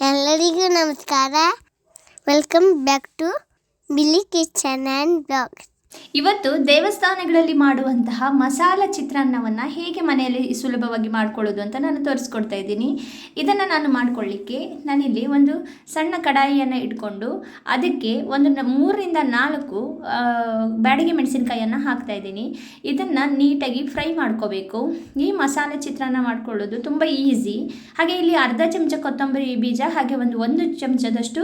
ಎಲ್ಲರಿಗೂ ನಮಸ್ಕಾರ. Welcome back to Bili kitchen and blog ಇವತ್ತು ದೇವಸ್ಥಾನಗಳಲ್ಲಿ ಮಾಡುವಂತಹ ಮಸಾಲ ಚಿತ್ರಾನ್ನವನ್ನು ಹೇಗೆ ಮನೆಯಲ್ಲಿ ಸುಲಭವಾಗಿ ಮಾಡ್ಕೊಳ್ಳೋದು ಅಂತ ನಾನು ತೋರಿಸ್ಕೊಡ್ತಾ ಇದ್ದೀನಿ. ಇದನ್ನು ನಾನು ಮಾಡಿಕೊಳ್ಳಿಕ್ಕೆ ನಾನಿಲ್ಲಿ ಒಂದು ಸಣ್ಣ ಕಡಾಯಿಯನ್ನು ಇಟ್ಕೊಂಡು ಅದಕ್ಕೆ ಒಂದು ಮೂರರಿಂದ ನಾಲ್ಕು ಬ್ಯಾಡಿಗೆ ಮೆಣಸಿನಕಾಯಿಯನ್ನು ಹಾಕ್ತಾ ಇದ್ದೀನಿ. ಇದನ್ನು ನೀಟಾಗಿ ಫ್ರೈ ಮಾಡ್ಕೋಬೇಕು. ಈ ಮಸಾಲ ಚಿತ್ರಾನ್ನ ಮಾಡ್ಕೊಳ್ಳೋದು ತುಂಬ ಈಸಿ. ಹಾಗೆ ಇಲ್ಲಿ ಅರ್ಧ ಚಮಚ ಕೊತ್ತಂಬರಿ ಬೀಜ, ಹಾಗೆ ಒಂದು ಒಂದು ಚಮಚದಷ್ಟು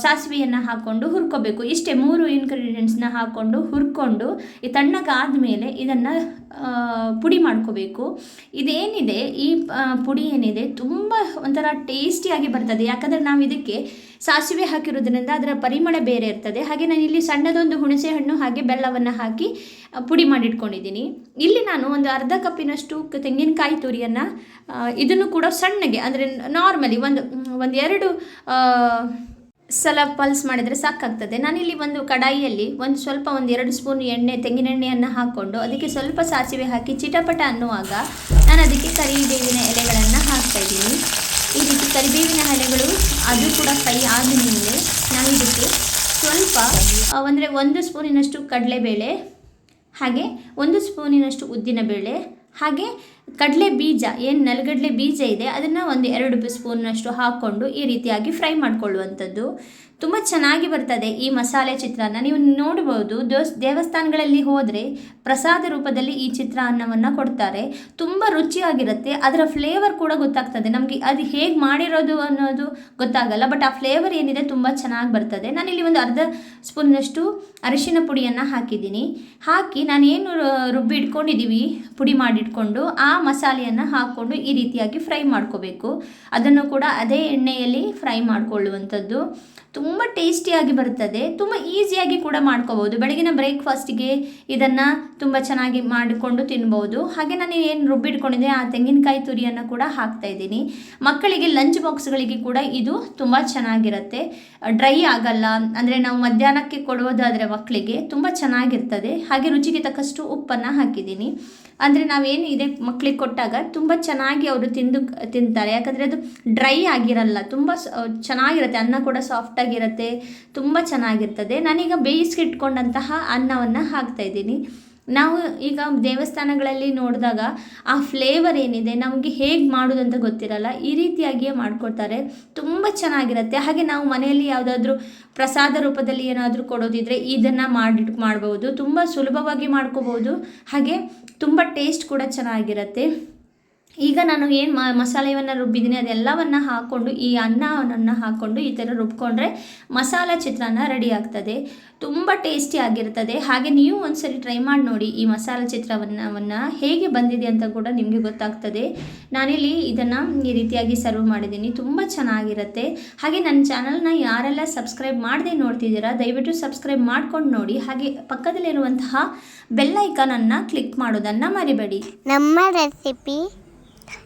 ಸಾಸಿವೆಯನ್ನು ಹಾಕ್ಕೊಂಡು ಹುರ್ಕೋಬೇಕು. ಇಷ್ಟೇ ಮೂರು ಇಂಗ್ರೀಡಿಯೆಂಟ್ಸ್ನ ಹಾಕ್ಕೊಂಡು ಹುರ್ಕೊಂಡು ಈ ತಣ್ಣಗಾದ ಮೇಲೆ ಇದನ್ನು ಪುಡಿ ಮಾಡ್ಕೋಬೇಕು. ಇದೇನಿದೆ, ಈ ಪುಡಿ ಏನಿದೆ, ತುಂಬ ಒಂಥರ ಟೇಸ್ಟಿಯಾಗಿ ಬರ್ತದೆ. ಯಾಕಂದರೆ ನಾವು ಇದಕ್ಕೆ ಸಾಸಿವೆ ಹಾಕಿರೋದ್ರಿಂದ ಅದರ ಪರಿಮಳ ಬೇರೆ ಇರ್ತದೆ. ಹಾಗೆ ನಾನು ಇಲ್ಲಿ ಸಣ್ಣದೊಂದು ಹುಣಸೆ ಹಣ್ಣು ಹಾಗೆ ಬೆಲ್ಲವನ್ನು ಹಾಕಿ ಪುಡಿ ಮಾಡಿಟ್ಕೊಂಡಿದ್ದೀನಿ. ಇಲ್ಲಿ ನಾನು ಒಂದು ಅರ್ಧ ಕಪ್ಪಿನಷ್ಟು ತೆಂಗಿನಕಾಯಿ ತುರಿಯನ್ನು ಇದನ್ನು ಕೂಡ ಸಣ್ಣಗೆ, ಅಂದರೆ ನಾರ್ಮಲಿ ಒಂದು ಒಂದು ಎರಡು ಸಲ ಪಲ್ಸ್ ಮಾಡಿದರೆ ಸಾಕಾಗ್ತದೆ. ನಾನಿಲ್ಲಿ ಒಂದು ಕಡಾಯಿಯಲ್ಲಿ ಒಂದು ಸ್ವಲ್ಪ ಒಂದು ಎರಡು ಸ್ಪೂನ್ ಎಣ್ಣೆ, ತೆಂಗಿನ ಎಣ್ಣೆಯನ್ನು ಹಾಕ್ಕೊಂಡು ಅದಕ್ಕೆ ಸ್ವಲ್ಪ ಸಾಸಿವೆ ಹಾಕಿ ಚಿಟಪಟ ಅನ್ನುವಾಗ ನಾನು ಅದಕ್ಕೆ ಕರಿಬೇವಿನ ಎಲೆಗಳನ್ನು ಹಾಕ್ತಾ ಇದ್ದೀನಿ. ಈ ರೀತಿ ಕರಿಬೇವಿನ ಎಲೆಗಳು ಅದು ಕೂಡ ಫ್ರೈ ಆದಮೇಲೆ ನಾನು ಇದಕ್ಕೆ ಸ್ವಲ್ಪ ಅಂದರೆ ಒಂದು ಸ್ಪೂನಿನಷ್ಟು ಕಡಲೆಬೇಳೆ, ಹಾಗೆ ಒಂದು ಸ್ಪೂನಿನಷ್ಟು ಉದ್ದಿನಬೇಳೆ, ಹಾಗೆ ಕಡಲೆ ಬೀಜ, ಏನು ನೆಲಗಡಲೆ ಬೀಜ ಇದೆ, ಅದನ್ನು ಒಂದು ಎರಡು ಸ್ಪೂನ್ನಷ್ಟು ಹಾಕ್ಕೊಂಡು ಈ ರೀತಿಯಾಗಿ ಫ್ರೈ ಮಾಡಿಕೊಳ್ಳುವಂಥದ್ದು. ತುಂಬ ಚೆನ್ನಾಗಿ ಬರ್ತದೆ ಈ ಮಸಾಲೆ ಚಿತ್ರಾನ್ನ. ನೀವು ನೋಡ್ಬೋದು ದೋಸ್ ದೇವಸ್ಥಾನಗಳಲ್ಲಿ ಹೋದರೆ ಪ್ರಸಾದ ರೂಪದಲ್ಲಿ ಈ ಚಿತ್ರಾನ್ನವನ್ನು ಕೊಡ್ತಾರೆ. ತುಂಬ ರುಚಿಯಾಗಿರುತ್ತೆ, ಅದರ ಫ್ಲೇವರ್ ಕೂಡ ಗೊತ್ತಾಗ್ತದೆ. ನಮಗೆ ಅದು ಹೇಗೆ ಮಾಡಿರೋದು ಅನ್ನೋದು ಗೊತ್ತಾಗಲ್ಲ, ಬಟ್ ಆ ಫ್ಲೇವರ್ ಏನಿದೆ ತುಂಬ ಚೆನ್ನಾಗಿ ಬರ್ತದೆ. ನಾನಿಲ್ಲಿ ಒಂದು ಅರ್ಧ ಸ್ಪೂನ್ನಷ್ಟು ಅರಿಶಿನ ಪುಡಿಯನ್ನು ಹಾಕಿದ್ದೀನಿ. ಹಾಕಿ ನಾನು ಏನು ರುಬ್ಬಿ ಇಟ್ಕೊಂಡಿದ್ದೀವಿ ಪುಡಿ ಮಾಡಿಟ್ಕೊಂಡು, ಆ ಮಸಾಲೆಯನ್ನು ಹಾಕ್ಕೊಂಡು ಈ ರೀತಿಯಾಗಿ ಫ್ರೈ ಮಾಡ್ಕೋಬೇಕು. ಅದನ್ನು ಕೂಡ ಅದೇ ಎಣ್ಣೆಯಲ್ಲಿ ಫ್ರೈ ಮಾಡಿಕೊಳ್ಳುವಂಥದ್ದು. ತುಂಬ ಟೇಸ್ಟಿಯಾಗಿ ಬರ್ತದೆ ತುಂಬ ಈಸಿಯಾಗಿ ಕೂಡ ಮಾಡ್ಕೋಬೋದು ಬೆಳಗಿನ ಬ್ರೇಕ್ಫಾಸ್ಟಿಗೆ ಇದನ್ನು ತುಂಬ ಚೆನ್ನಾಗಿ ಮಾಡಿಕೊಂಡು ತಿನ್ಬೋದು. ಹಾಗೆ ನಾನು ಏನು ರುಬ್ಬಿಟ್ಕೊಂಡಿದ್ದೆ, ಆ ತೆಂಗಿನಕಾಯಿ ತುರಿಯನ್ನು ಕೂಡ ಹಾಕ್ತಾ ಇದ್ದೀನಿ. ಮಕ್ಕಳಿಗೆ ಲಂಚ್ ಬಾಕ್ಸ್ಗಳಿಗೆ ಕೂಡ ಇದು ತುಂಬ ಚೆನ್ನಾಗಿರುತ್ತೆ. ಡ್ರೈ ಆಗಲ್ಲ, ಅಂದರೆ ನಾವು ಮಧ್ಯಾಹ್ನಕ್ಕೆ ಕೊಡುವುದಾದರೆ ಮಕ್ಕಳಿಗೆ ತುಂಬ ಚೆನ್ನಾಗಿರ್ತದೆ. ಹಾಗೆ ರುಚಿಗೆ ತಕ್ಕಷ್ಟು ಉಪ್ಪನ್ನು ಹಾಕಿದ್ದೀನಿ. ಅಂದರೆ ನಾವೇನು ಇದೆ ಮಕ್ಕಳಿಗೆ ಕೊಟ್ಟಾಗ ತುಂಬ ಚೆನ್ನಾಗಿ ಅವರು ತಿಂದು, ತಿಂತಾರೆ. ಯಾಕಂದರೆ ಅದು ಡ್ರೈ ಆಗಿರಲ್ಲ, ತುಂಬ ಚೆನ್ನಾಗಿರುತ್ತೆ. ಅನ್ನ ಕೂಡ ಸಾಫ್ಟಾಗಿರುತ್ತೆ ತುಂಬ ಚೆನ್ನಾಗಿರ್ತದೆ. ನಾನೀಗ ಬೇಯಿಸಿಟ್ಕೊಂಡಂತಹ ಅನ್ನವನ್ನು ಹಾಕ್ತಾ ಇದ್ದೀನಿ. ನಾವು ಈಗ ದೇವಸ್ಥಾನಗಳಲ್ಲಿ ನೋಡಿದಾಗ ಆ ಫ್ಲೇವರ್ ಏನಿದೆ, ನಮಗೆ ಹೇಗೆ ಮಾಡೋದು ಅಂತ ಗೊತ್ತಿರಲ್ಲ. ಈ ರೀತಿಯಾಗಿಯೇ ಮಾಡ್ಕೊಡ್ತಾರೆ. ತುಂಬ ಚೆನ್ನಾಗಿರುತ್ತೆ. ಹಾಗೆ ನಾವು ಮನೆಯಲ್ಲಿ ಯಾವುದಾದ್ರೂ ಪ್ರಸಾದ ರೂಪದಲ್ಲಿ ಏನಾದರೂ ಕೊಡೋದಿದ್ರೆ ಇದನ್ನು ಮಾಡಿ ಮಾಡ್ಬೋದು. ತುಂಬ ಸುಲಭವಾಗಿ ಮಾಡ್ಕೋಬೋದು. ಹಾಗೆ ತುಂಬ ಟೇಸ್ಟ್ ಕೂಡ ಚೆನ್ನಾಗಿರುತ್ತೆ. ಈಗ ನಾನು ಏನು ಮಸಾಲೆಯನ್ನು ರುಬ್ಬಿದ್ದೀನಿ, ಅದೆಲ್ಲವನ್ನು ಹಾಕ್ಕೊಂಡು ಈ ಅನ್ನವನ್ನು ಹಾಕ್ಕೊಂಡು ಈ ಥರ ರುಬ್ಕೊಂಡ್ರೆ ಮಸಾಲ ಚಿತ್ರಾನ್ನ ರೆಡಿ ಆಗ್ತದೆ. ತುಂಬ ಟೇಸ್ಟಿ ಆಗಿರ್ತದೆ. ಹಾಗೆ ನೀವು ಒಂದ್ಸರಿ ಟ್ರೈ ಮಾಡಿ ನೋಡಿ ಈ ಮಸಾಲ ಚಿತ್ರವನ್ನವನ್ನು ಹೇಗೆ ಬಂದಿದೆ ಅಂತ ಕೂಡ ನಿಮಗೆ ಗೊತ್ತಾಗ್ತದೆ. ನಾನಿಲ್ಲಿ ಇದನ್ನು ಈ ರೀತಿಯಾಗಿ ಸರ್ವ್ ಮಾಡಿದ್ದೀನಿ. ತುಂಬ ಚೆನ್ನಾಗಿರುತ್ತೆ. ಹಾಗೆ ನನ್ನ ಚಾನಲ್ನ ಯಾರೆಲ್ಲ ಸಬ್ಸ್ಕ್ರೈಬ್ ಮಾಡದೆ ನೋಡ್ತಿದ್ದೀರಾ, ದಯವಿಟ್ಟು ಸಬ್ಸ್ಕ್ರೈಬ್ ಮಾಡ್ಕೊಂಡು ನೋಡಿ. ಹಾಗೆ ಪಕ್ಕದಲ್ಲಿರುವಂತಹ ಬೆಲ್ಲೈಕನನ್ನು ಕ್ಲಿಕ್ ಮಾಡೋದನ್ನು ಮರಿಬೇಡಿ. ನಮ್ಮ ರೆಸಿಪಿ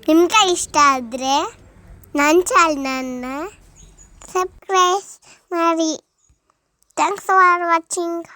ನಿಮ್ಗೆ ಇಷ್ಟ ಆದರೆ ನನ್ನ ಚಾನಲ್ನ ಸಬ್ಸ್ಕ್ರೈಬ್ ಮಾಡಿ. Thanks for watching